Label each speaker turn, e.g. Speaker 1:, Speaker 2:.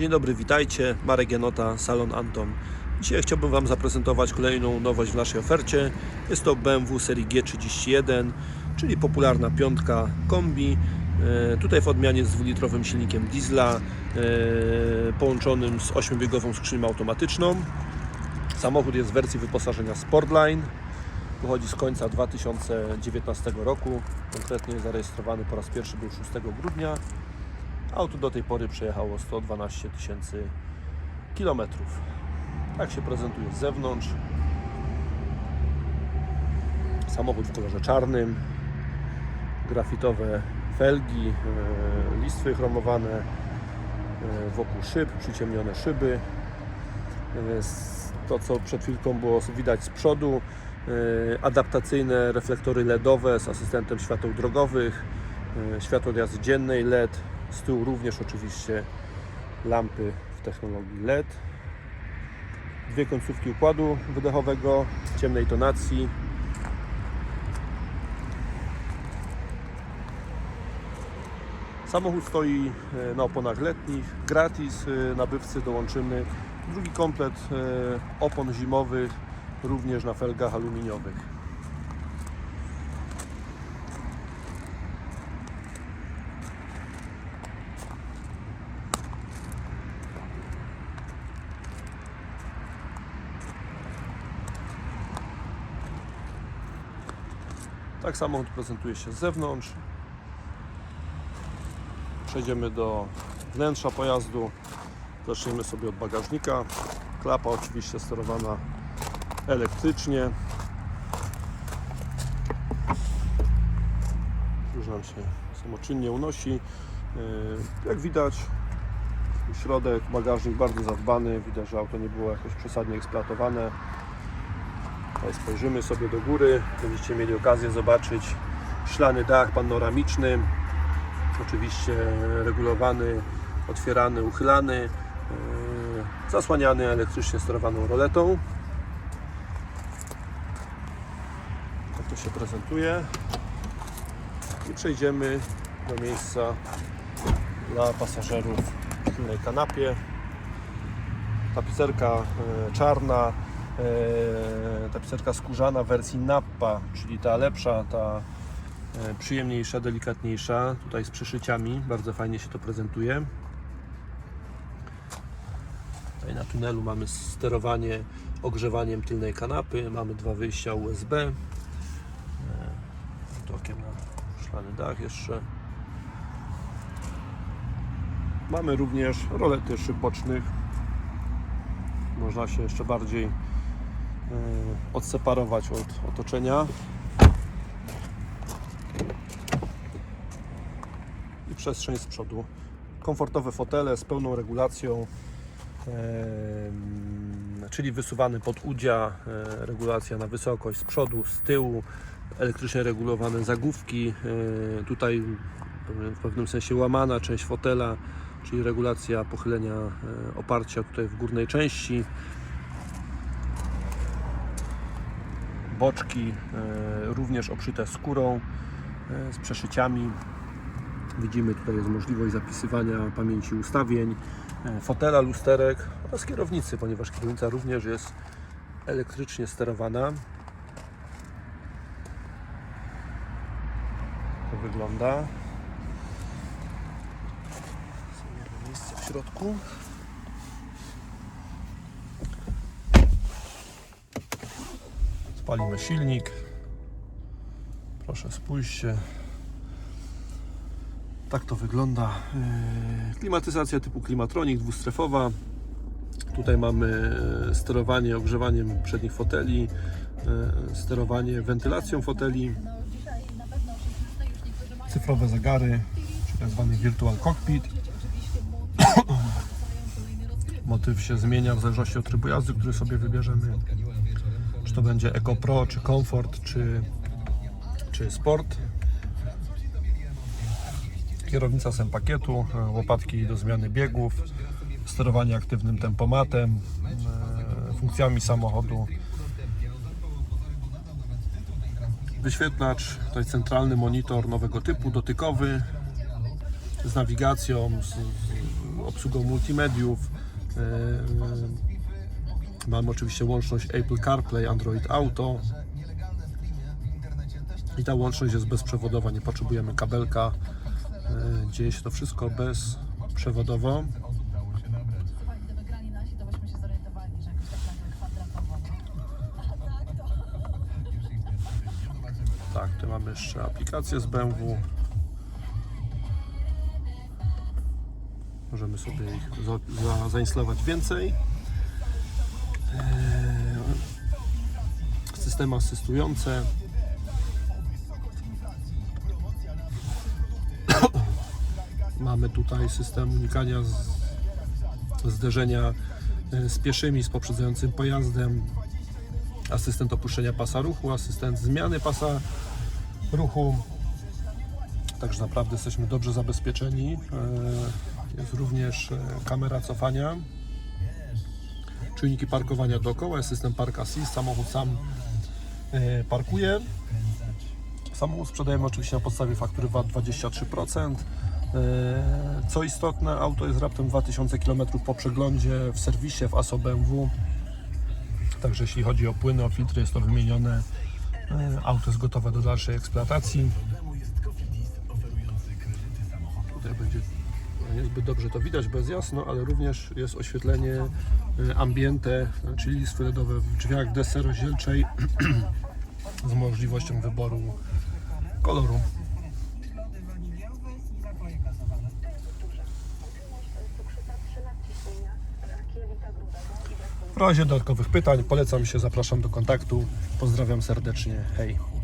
Speaker 1: Dzień dobry, witajcie. Marek Janota, Salon Anton. Dzisiaj chciałbym Wam zaprezentować kolejną nowość w naszej ofercie. Jest to BMW serii G31, czyli popularna piątka kombi. E, Tutaj w odmianie z dwulitrowym silnikiem diesla e, połączonym z 8-biegową skrzynią automatyczną. Samochód jest w wersji wyposażenia Sportline. Pochodzi z końca 2019 roku. Konkretnie zarejestrowany po raz pierwszy był 6 grudnia. Auto do tej pory przejechało 112 tysięcy kilometrów. Tak się prezentuje z zewnątrz. Samochód w kolorze czarnym, grafitowe felgi, e, listwy chromowane e, wokół szyb, przyciemnione szyby. E, To, co przed chwilką było widać z przodu, adaptacyjne reflektory LEDowe z asystentem świateł drogowych, światło jazdy dziennej LED, z tyłu również oczywiście lampy w technologii LED. Dwie końcówki układu wydechowego ciemnej tonacji. Samochód stoi e, na oponach letnich, gratis, e, nabywcy dołączymy drugi komplet e, opon zimowych, również na felgach aluminiowych. Tak samochód prezentuje się z zewnątrz. Przejdziemy do wnętrza pojazdu. Zaczniemy sobie od bagażnika. Klapa oczywiście sterowana elektrycznie. Już nam się samoczynnie unosi. Yy, Jak widać, środek, bagażnik bardzo zadbany. Widać, że auto nie było jakoś przesadnie eksploatowane. Spojrzymy sobie do góry. Będziecie mieli okazję zobaczyć szklany dach panoramiczny. Oczywiście regulowany, otwierany, uchylany, yy, zasłaniany elektrycznie sterowaną roletą. Tak to się prezentuje. I przejdziemy do miejsca dla pasażerów w tylnej kanapie. Tapicerka e, czarna, e, tapicerka skórzana w wersji Nappa, czyli ta lepsza, ta e, przyjemniejsza, delikatniejsza, tutaj z przyszyciami, bardzo fajnie się to prezentuje. Tutaj na tunelu mamy sterowanie ogrzewaniem tylnej kanapy, mamy dwa wyjścia USB, e, z okiem na szklany dach jeszcze. Mamy również rolety szyb bocznych. Można się jeszcze bardziej e, odseparować od otoczenia. I przestrzeń z przodu. Komfortowe fotele z pełną regulacją, czyli wysuwany pod udzia, e, regulacja na wysokość z przodu, z tyłu, elektrycznie regulowane zagłówki. e, Tutaj w pewnym sensie łamana część fotela, czyli regulacja pochylenia e, oparcia tutaj w górnej części. Boczki e, również obszyte skórą e, z przeszyciami. Widzimy tutaj jest możliwość zapisywania pamięci ustawień, e, fotela, lusterek oraz kierownicy, ponieważ kierownica również jest elektrycznie sterowana. To wygląda. Miejsce w środku. Spalimy silnik. Proszę spójrzcie. Tak to wygląda. Yy, Klimatyzacja typu Klimatronic dwustrefowa. Tutaj mamy e, sterowanie ogrzewaniem przednich foteli, e, sterowanie wentylacją foteli, cyfrowe zegary, czyli tak zwany virtual cockpit. Motyw się zmienia w zależności od trybu jazdy, który sobie wybierzemy. Czy to będzie Eco Pro, czy Comfort, czy, czy Sport. Kierownica sem pakietu, e, łopatki do zmiany biegów, sterowanie aktywnym tempomatem, e, funkcjami samochodu. Wyświetlacz, tutaj centralny monitor nowego typu, dotykowy, z nawigacją, z, obsługą multimediów. Mamy oczywiście łączność Apple CarPlay, Android Auto. I ta łączność jest bezprzewodowa, nie potrzebujemy kabelka. E, Dzieje się to wszystko bezprzewodowo.
Speaker 2: Tak
Speaker 1: tu mamy jeszcze aplikację z BMW. Możemy sobie ich za, za, zainstalować więcej. Eee, Systemy asystujące. Mamy tutaj system unikania z, zderzenia e, z pieszymi, z poprzedzającym pojazdem, asystent opuszczenia pasa ruchu, asystent zmiany pasa ruchu. Także naprawdę jesteśmy dobrze zabezpieczeni. E, Jest również e, kamera cofania, czujniki parkowania dookoła, jest system Park Assist, samochód sam e, parkuje. Samochód sprzedajemy oczywiście na podstawie faktury VAT 23%. E, Co istotne, auto jest raptem 2000 km po przeglądzie w serwisie w ASO BMW. Także jeśli chodzi o płyny, o filtry, jest to wymienione. E, Auto jest gotowe do dalszej eksploatacji. Tutaj będzie niezbyt dobrze to widać, jest jasno, ale również jest oświetlenie e, ambiente, czyli LEDowe w drzwiach desce rozdzielczej z możliwością wyboru koloru. W razie dodatkowych pytań polecam się, zapraszam do kontaktu. Pozdrawiam serdecznie. Hej.